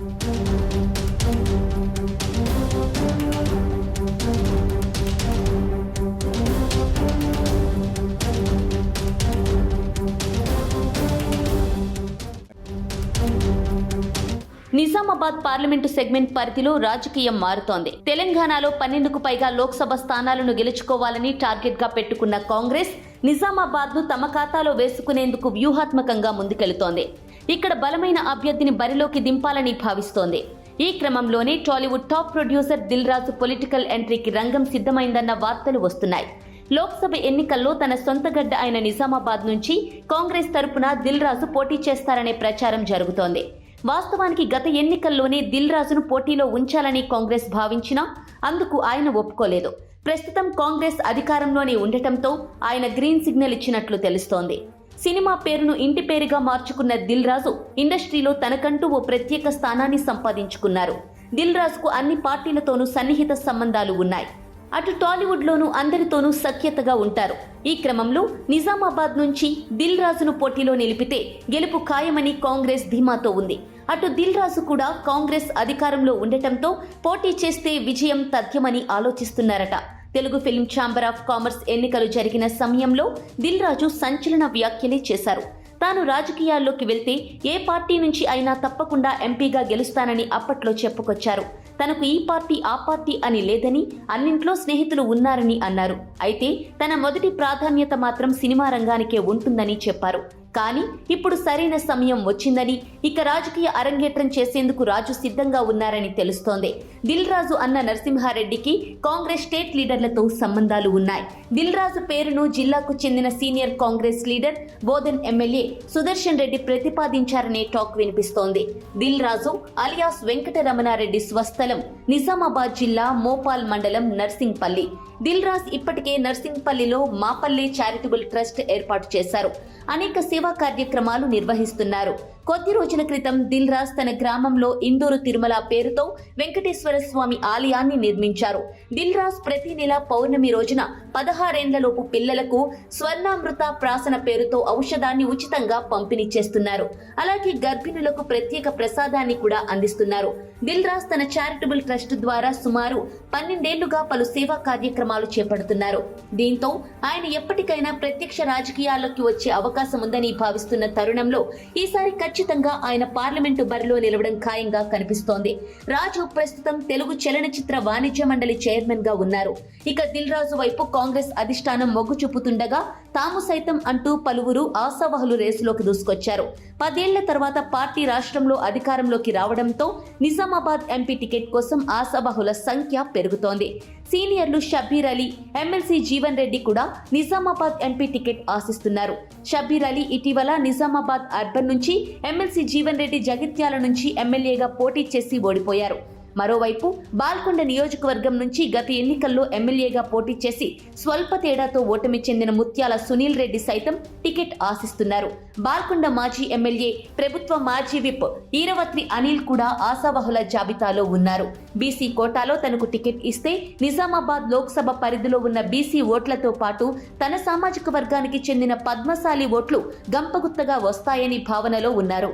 Nizamabad parliament segment పరిధిలో రాజకీయం మారుతోంది. తెలంగాణలో పన్నెండుకు పైగా లోక్సభ స్థానాలను గెలుచుకోవాలని టార్గెట్గా పెట్టుకున్న కాంగ్రెస్ నిజామాబాద్ను తమ ఖాతాలో వేసుకునేందుకు వ్యూహాత్మకంగా ముందుకెళుతోంది. ఇక్కడ బలమైన అభ్యర్థిని బరిలోకి దింపాలని భావిస్తోంది. ఈ క్రమంలోనే Tollywood top producer Dil Raju political ఎంట్రీకి రంగం సిద్ధమైందన్న వార్తలు వస్తున్నాయి. లోక్సభ ఎన్నికల్లో తన సొంత గడ్డ అయిన నిజామాబాద్ నుంచి కాంగ్రెస్ తరపున దిల్ రాజు పోటీ చేస్తారనే ప్రచారం జరుగుతోంది. వాస్తవానికి గత ఎన్నికల్లోనే దిల్ రాజును పోటీలో ఉంచాలని కాంగ్రెస్ భావించినా అందుకు ఆయన ఒప్పుకోలేదు. ప్రస్తుతం కాంగ్రెస్ అధికారంలోనే ఉండటంతో ఆయన గ్రీన్ సిగ్నల్ ఇచ్చినట్లు తెలుస్తోంది. సినిమా పేరును ఇంటి పేరుగా మార్చుకున్న దిల్ రాజు ఇండస్ట్రీలో తనకంటూ ఓ ప్రత్యేక స్థానాన్ని సంపాదించుకున్నారు. దిల్ రాజుకు అన్ని పార్టీలతోనూ సన్నిహిత సంబంధాలు ఉన్నాయి. అటు టాలీవుడ్లోనూ అందరితోనూ సఖ్యతగా ఉంటారు. ఈ క్రమంలో నిజామాబాద్ నుంచి దిల్ రాజును పోటీలో నిలిపితే గెలుపు ఖాయమని కాంగ్రెస్ ధీమాతో ఉంది. అటు దిల్ రాజు కూడా కాంగ్రెస్ అధికారంలో ఉండటంతో పోటీ చేస్తే విజయం తథ్యమని ఆలోచిస్తున్నారట. Telugu film chamber of commerce ఎన్నికలు జరిగిన సమయంలో దిల్ రాజు సంచలన వ్యాఖ్యలే చేశారు. తాను రాజకీయాల్లోకి వెళ్తే ఏ పార్టీ నుంచి అయినా తప్పకుండా ఎంపీగా గెలుస్తానని అప్పట్లో చెప్పుకొచ్చారు. తనకు ఈ పార్టీ ఆ పార్టీ అని లేదని అన్నింట్లో స్నేహితులు ఉన్నారని అన్నారు. అయితే తన మొదటి ప్రాధాన్యత మాత్రం సినిమా రంగానికే ఉంటుందని చెప్పారు. కానీ ఇప్పుడు సరైన సమయం వచ్చిందని ఇక రాజకీయ అరంగేట్రం చేసేందుకు రాజు సిద్ధంగా ఉన్నారని తెలుస్తోంది. దిల్ రాజు అన్న నరసింహారెడ్డికి కాంగ్రెస్ స్టేట్ లీడర్లతో సంబంధాలు ఉన్నాయి. దిల్ రాజు పేరును జిల్లాకు చెందిన senior Congress leader Bodhan MLA Sudarshan Reddy ప్రతిపాదించారనే talk వినిపిస్తోంది. దిల్ రాజు అలియాస్ వెంకటరమణారెడ్డి స్వస్థలం నిజామాబాద్ జిల్లా మోపాల్ మండలం నర్సింగ్పల్లి. దిల్ రాజ్ ఇప్పటికే నర్సింగ్పల్లిలో మాపల్లి చారిటబుల్ ట్రస్ట్ ఏర్పాటు చేశారు. అనేక సేవా కార్యక్రమాలు నిర్వహిస్తున్నారు. కొద్ది రోజుల క్రితం దిల్ రాజ్ తన గ్రామంలో ఇందూరు తిరుమల పేరుతో వెంకటేశ్వర స్వామి ఆలయాన్ని నిర్మించారు. దిల్ రాజ్ ప్రతి నెల పౌర్ణమి రోజున పదహారేండ్లలోపు పిల్లలకు స్వర్ణామృత ప్రాసన పేరుతో ఔషధాన్ని ఉచితంగా పంపిణీ చేస్తున్నారు. అలాగే గర్భిణులకు ప్రత్యేక ప్రసాదాన్ని కూడా అందిస్తున్నారు. దిల్ రాజ్ తన చారిటబుల్ ట్రస్ట్ ద్వారా సుమారు పన్నెండేళ్ళుగా పలు సేవా కార్యక్రమాలు చేపడుతున్నారు. దీంతో ఆయన ఎప్పటికైనా ప్రత్యక్ష రాజకీయాల్లోకి వచ్చే అవకాశం ఉందని భావిస్తున్న తరుణంలో ఈసారి ఖచ్చితంగా ఆయన పార్లమెంటు బరిలో నిలవడం ఖాయంగా కనిపిస్తోంది. రాజు ప్రస్తుతం తెలుగు చలనచిత్ర వాణిజ్య మండలి చైర్మన్గా ఉన్నారు. ఇక దిల్ రాజు వైపు కాంగ్రెస్ అధిష్టానం మొగ్గు చూపుతుండగా తాము సైతం అంటూ పలువురు ఆశావహులు రేసులోకి దూసుకొచ్చారు. పదేళ్ళ తర్వాత పార్టీ రాష్ట్రంలో అధికారంలోకి రావడంతో నిజామాబాద్ ఎంపీ టికెట్ కోసం ఆశావహుల సంఖ్య పెరుగుతోంది. సీనియర్లు షబీర్ అలీ ఎమ్మెల్సీ జీవన్ రెడ్డి కూడా నిజామాబాద్ ఎంపీ టికెట్ ఆశిస్తున్నారు. షబీర్ అలీ ఇటీవల నిజామాబాద్ అర్బన్ నుంచి ఎమ్మెల్సీ జీవన్ రెడ్డి జగిత్యాల నుంచి ఎమ్మెల్యేగా పోటీ చేసి ఓడిపోయారు. మరోవైపు బాల్కొండ నియోజకవర్గం నుంచి గత ఎన్నికల్లో ఎమ్మెల్యేగా పోటీ చేసి స్వల్ప తేడాతో ఓటమి చెందిన ముత్యాల సునీల్ రెడ్డి సైతం టికెట్ ఆశిస్తున్నారు. బాల్కొండ మాజీ ఎమ్మెల్యే ప్రభుత్వ మాజీ విప్ ఈరవత్రి అనిల్ కూడా ఆశావహుల జాబితాలో ఉన్నారు. బీసీ కోటాలో తనకు టికెట్ ఇస్తే నిజామాబాద్ లోక్సభ పరిధిలో ఉన్న బీసీ ఓట్లతో పాటు తన సామాజిక వర్గానికి చెందిన పద్మశాలి ఓట్లు గంపగుత్తగా వస్తాయని భావనలో ఉన్నారు.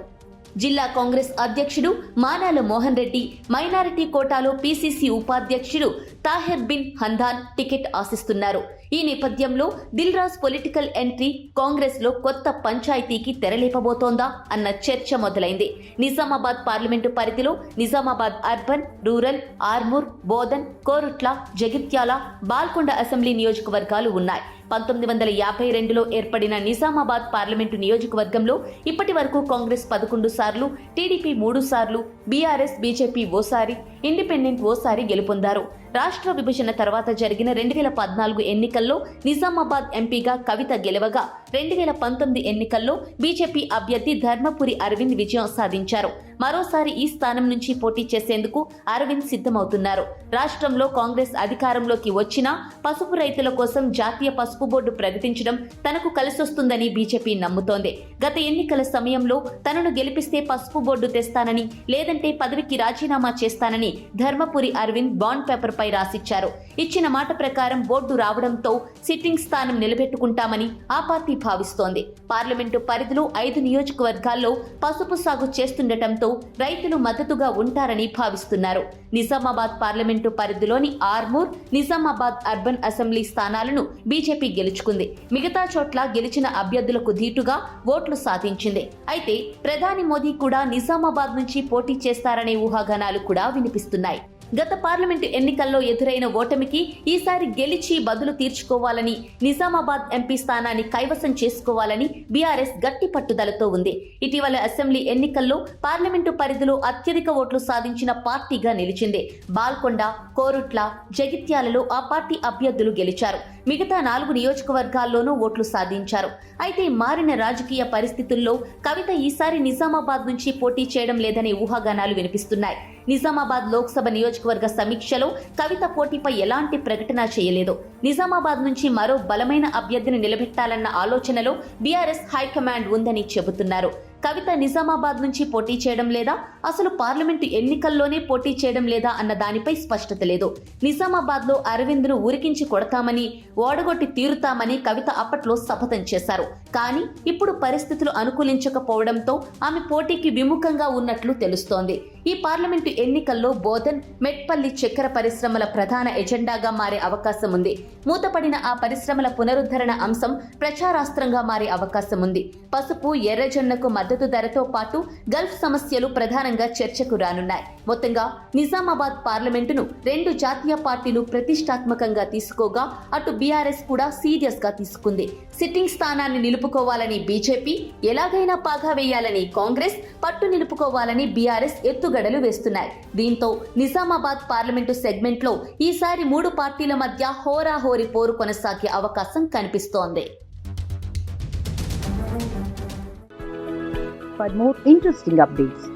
జిల్లా కాంగ్రెస్ అధ్యక్షుడు మానాల మోహన్ రెడ్డి మైనారిటీ కోటాలో పీసీసీ ఉపాధ్యక్షుడు తాహెర్ బిన్ హందాన్ టికెట్ ఆశిస్తున్నారు. ఈ నేపథ్యంలో దిల్ రాజ్ పొలిటికల్ ఎంట్రీ కాంగ్రెస్లో కొత్త పంచాయతీకి తెరలేపబోతోందా అన్న చర్చ మొదలైంది. నిజామాబాద్ పార్లమెంటు పరిధిలో Nizamabad urban rural Armoor Bodhan Korutla Jagtial Balkonda assembly నియోజకవర్గాలు ఉన్నాయి. పంతొమ్మిది వందల యాభై రెండులో ఏర్పడిన నిజామాబాద్ పార్లమెంటు నియోజకవర్గంలో ఇప్పటి వరకు కాంగ్రెస్ పదకొండు సార్లు టీడీపీ మూడు సార్లు బీఆర్ఎస్ బీజేపీ ఓసారి ఇండిపెండెంట్ ఓసారి గెలుపొందారు. రాష్ట్ర విభజన తర్వాత జరిగిన రెండు వేల పద్నాలుగు ఎన్నికల్లో నిజామాబాద్ ఎంపీగా కవిత గెలవగా రెండు వేల పంతొమ్మిది ఎన్నికల్లో బీజేపీ అభ్యర్థి ధర్మపురి అరవింద్ విజయం సాధించారు. మరోసారి ఈ స్థానం నుంచి పోటీ చేసేందుకు అరవింద్ సిద్ధమవుతున్నారు. రాష్ట్రంలో కాంగ్రెస్ అధికారంలోకి వచ్చినా పసుపు రైతుల కోసం జాతీయ పసుపు బోర్డు ప్రకటించడం తనకు కలిసొస్తుందని బీజేపీ నమ్ముతోంది. గత ఎన్నికల సమయంలో తనను గెలిపిస్తే పసుపు బోర్డు తెస్తానని లేదంటే పదవికి రాజీనామా చేస్తానని ధర్మపురి అరవింద్ బాండ్ పేపర్ పై రాసిచ్చారు. ఇచ్చిన మాట ప్రకారం బోర్డు రావడంతో సిట్టింగ్ స్థానం నిలబెట్టుకుంటామని ఆ పార్టీ భావిస్తోంది. పార్లమెంటు పరిధిలో ఐదు నియోజకవర్గాల్లో పసుపు సాగు చేస్తుండటంతో రైతులు మద్దతుగా ఉంటారని భావిస్తున్నారు. నిజామాబాద్ పార్లమెంటు పరిధిలోని ఆర్మూర్ నిజామాబాద్ అర్బన్ అసెంబ్లీ స్థానాలను బీజేపీ గెలుచుకుంది. మిగతా చోట్ల గెలిచిన అభ్యర్థులకు ధీటుగా ఓట్లు సాధించింది. అయితే ప్రధాని మోదీ కూడా నిజామాబాద్ నుంచి పోటీ చేస్తారనే ఊహాగానాలు కూడా వినిపిస్తున్నాయి. గత పార్లమెంటు ఎన్నికల్లో ఎదురైన ఓటమికి ఈసారి గెలిచి బదులు తీర్చుకోవాలని నిజామాబాద్ ఎంపీ స్థానాన్ని కైవసం చేసుకోవాలని బీఆర్ఎస్ గట్టి పట్టుదలతో ఉంది. ఇటీవల అసెంబ్లీ ఎన్నికల్లో పార్లమెంటు పరిధిలో అత్యధిక ఓట్లు సాధించిన పార్టీగా నిలిచింది. బాల్కొండ కోరుట్ల జగిత్యాలలో ఆ పార్టీ అభ్యర్థులు గెలిచారు. మిగతా నాలుగు నియోజకవర్గాల్లోనూ ఓట్లు సాధించారు. అయితే మారిన రాజకీయ పరిస్థితుల్లో కవిత ఈసారి నిజామాబాద్ నుంచి పోటీ చేయడం లేదనే ఊహాగానాలు వినిపిస్తున్నాయి. నిజామాబాద్ లోక్సభ నియోజకవర్గ సమీక్షలో కవిత పోటీపై ఎలాంటి ప్రకటన చేయలేదు. నిజామాబాద్ నుంచి మరో బలమైన అభ్యర్థిని నిలబెట్టాలన్న ఆలోచనలో బీఆర్ఎస్ హైకమాండ్ ఉందని చెబుతున్నారు. కవిత నిజామాబాద్ నుంచి పోటీ చేయడం లేదా? అసలు పార్లమెంటు ఎన్నికల్లోనే పోటీ చేయడం లేదా అన్న దానిపై స్పష్టత లేదు. నిజామాబాద్లో అరవింద్ను ఉరికించి కొడతామని ఓడగొట్టి తీరుతామని కవిత అప్పట్లో శపథం చేశారు. కానీ ఇప్పుడు పరిస్థితులు అనుకూలించకపోవడంతో ఆమె పోటీకి విముఖంగా ఉన్నట్లు తెలుస్తోంది. ఈ పార్లమెంటు ఎన్నికల్లో బోధన్ మెట్పల్లి చక్కెర పరిశ్రమల ప్రధాన ఎజెండాగా మారే అవకాశం ఉంది. మూతపడిన ఆ పరిశ్రమల పునరుద్ధరణ అంశం ప్రచారాస్త్రంగా మారే అవకాశం ఉంది. పసుపు ఎర్రజొన్నకు మద్దతు ధరతో పాటు గల్ఫ్ సమస్యలు ప్రధానంగా చర్చకు రానున్నాయి. మొత్తంగా నిజామాబాద్ పార్లమెంటును రెండు జాతీయ పార్టీలు ప్రతిష్టాత్మకంగా తీసుకోగా అటు బీఆర్ఎస్ కూడా సీరియస్గా తీసుకుంది. సిట్టింగ్ స్థానాన్ని నిలుపుకోవాలని బీజేపీ ఎలాగైనా పాగా వేయాలని కాంగ్రెస్ పట్టు నిలుపుకోవాలని బీఆర్ఎస్ ఎత్తుగడలు వేస్తున్నాయి. దీంతో నిజామాబాద్ పార్లమెంటు సెగ్మెంట్లో ఈసారి మూడు పార్టీల మధ్య హోరాహోరీ పోరు కొనసాగే అవకాశం కనిపిస్తోంది. For more interesting updates,